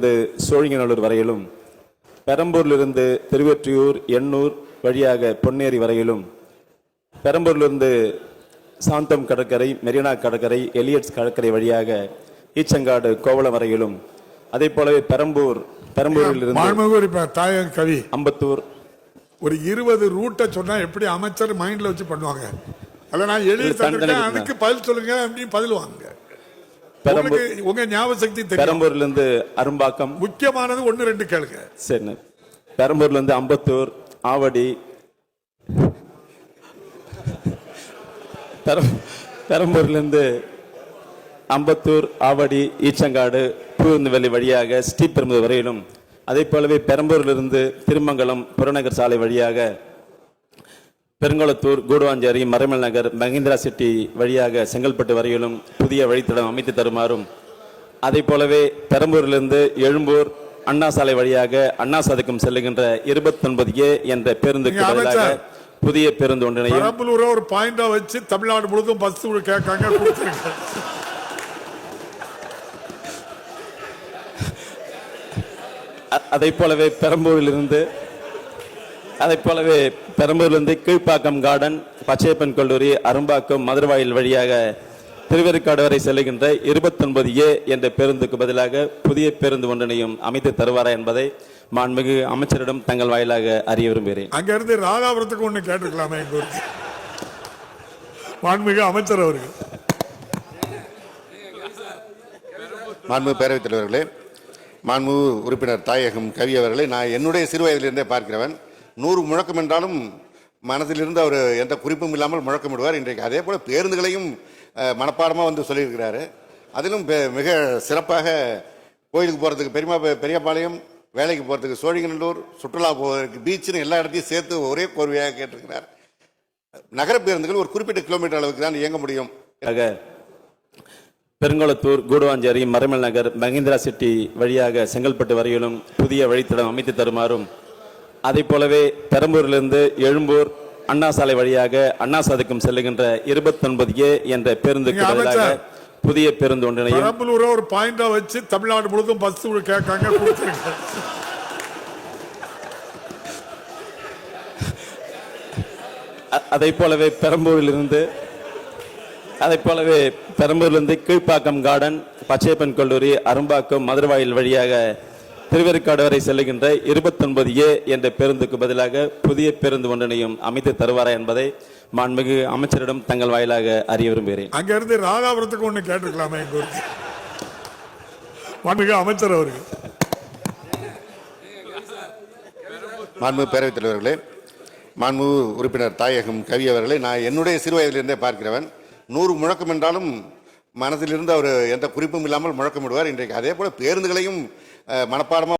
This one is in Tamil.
பெரம்பூரிலிருந்து சோழிங்கநல்லூர் வரையிலும் பெரம்பூரிலிருந்து திருவொற்றியூர் எண்ணூர் வழியாக பொன்னேரி வரையிலும் பெரம்பூரிலிருந்து சாந்தம் கடற்கரை மெரினா கடற்கரை எலியட்ஸ் கடற்கரை வழியாக ஈச்சங்காடு கோவளம் வரையிலும் அதே போலவே பெரம்பூர் பெரம்பூரிலிருந்து மாண்புமிகு இப்ப தாயக கவி. அம்பத்தூர். ஒரு இருபது ரூட்டை சொன்னா எப்படி அமைச்சர் மைண்ட்ல வச்சு பண்ணுவாங்க? அத நான் எழுதி. அதுக்கு பதில் சொல்லுங்க அப்படின்னு பதில் வாங்க உங்க ஞாபக சக்தி தெரியும். பெரம்பூரிலிருந்து அரும்பாக்கம். முக்கியமானது ஒன்னு ரெண்டு கேளுங்க. சரிண்ணே பெரம்பூர்லேருந்து அம்பத்தூர் ஆவடி. பெரம் பெரம்பூர்லேருந்து அம்பத்தூர் ஆவடி ஈச்சங்காடு பூந்தவெளி வழியாக ஸ்ரீபெரும்புதூர் வரையிலும் அதே போலவே பெரம்பூரிலிருந்து திருமங்கலம் புறநகர் சாலை வழியாக பெருங்குளத்தூர் கூடுவாஞ்சேரி மறைமல் நகர் மகேந்திரா சிட்டி வழியாக செங்கல்பட்டு வரையிலும் புதிய வழித்தடம் அமைத்து தருமாறும் அதே போலவே பெரம்பூரிலிருந்து எழும்பூர் அண்ணா சாலை வழியாக அண்ணா சாதிக்கும் செல்லுகின்ற இருபத்தொன்பது ஏ என்ற பேருந்துக்கு பதிலாக. புதிய பேருந்து ஒன்றினையும் பெரம்பலூரை ஒரு பாயிண்டா வச்சு தமிழ்நாடு முழுவதும் பஸ் கேட்காங்க கொடுத்துருங்க அ- அதைப் போலவே பெரம்பூரிலிருந்து அதைப் போலவே பெரம்பூரிலிருந்து கீழ்ப்பாக்கம் கார்டன் பச்சையப்பன் கல்லூரி அரும்பாக்கம் மதுரவாயில் வழியாக திருவேற்காடு வரை செல்லுகின்ற இருபத்தொன்பது ஏ என்ற பேருந்துக்கு பதிலாக புதிய பேருந்து ஒன்றினையும் அமைத்து தருவாரா என்பதை மாண்புமிகு அமைச்சரிடம் தங்கள் வாயிலாக அறிய விரும்புகிறேன். அங்க இருந்து ராதாபுரத்துக்கு ஒண்ணு கேட்டிருக்கலாமே எங்க ஊருக்கு. மாண்புமிகு அமைச்சர் அவர்கள். மாண்பு பேரவைத் தலைவர்களே மாண்பு உறுப்பினர் தாயகம் கவி அவர்களை நான் என்னுடைய சிறு வயதிலிருந்தே பார்க்கிறவன். நூறு முழக்கம் என்றாலும் மனதிலிருந்து அவர் எந்த குறிப்பும் இல்லாமல் முழக்கமிடுவார் இன்றைக்கு அதே போல் பேருந்துகளையும் மனப்பாடமாக வந்து சொல்லியிருக்கிறாரு. அதிலும் பெ- மிக சிறப்பாக கோயிலுக்கு போகிறதுக்கு பெரியமா பெரியபாளையம் வேலைக்கு போகிறதுக்கு சோழிங்கநல்லூர் சுற்றுலா போவதற்கு பீச்சுன்னு எல்லா இடத்தையும் சேர்த்து ஒரே கோர்வையாக கேட்டிருக்கிறார். நகர பேருந்துகள் ஒரு குறிப்பிட்ட கிலோமீட்டர் அளவுக்கு தான் இயங்க முடியும். ஆக பெருங்குளத்தூர் கூடுவாஞ்சேரி மறைமல் நகர் மகேந்திரா சிட்டி வழியாக செங்கல்பட்டு வரையிலும் புதிய வழித்தடம் அமைத்து தருமாறும் அதே போலவே பெரம்பூரிலிருந்து எழும்பூர் அண்ணா சாலை வழியாக அண்ணா சாதிக்கும் செல்லுகின்ற இருபத்தொன்பது ஏ என்ற பேருந்துக்கு நீங்க பதிலாக. புதிய பேருந்து ஒன்றினையும் பெரம்பலூரை ஒரு பாயிண்டா வச்சு தமிழ்நாடு முழுவதும் பஸ் கேட்காங்க கொடுத்துருங்க அ- அதைப் போலவே பெரம்பூரிலிருந்து அதைப் போலவே பெரம்பூரிலிருந்து கீழ்ப்பாக்கம் கார்டன் பச்சையப்பன் கல்லூரி அரும்பாக்கம் மதுரவாயில் வழியாக திருவேற்காடு வரை செல்லுகின்ற இருபத்தொன்பது ஏ என்ற பேருந்துக்கு பதிலாக புதிய பேருந்து ஒன்றினையும் அமைத்து தருவாரா என்பதை மாண்புமிகு அமைச்சரிடம் தங்கள் வாயிலாக அறிய விரும்புகிறேன். அங்க இருந்து ராதாபுரத்துக்கு ஒண்ணு கேட்டிருக்கலாமே எங்க ஊருக்கு. மாண்புமிகு அமைச்சர் அவர்கள். மாண்பு பேரவைத் தலைவர்களே மாண்பு உறுப்பினர் தாயகம் கவி அவர்களை நான் என்னுடைய சிறு வயதிலிருந்தே பார்க்கிறவன். நூறு முழக்கம் என்றாலும் மனதிலிருந்து அவர் எந்த குறிப்பும் இல்லாமல் முழக்கமிடுவார். இன்றைக்கு அதே போல பேருந்துகளையும் மனப்பாடமாக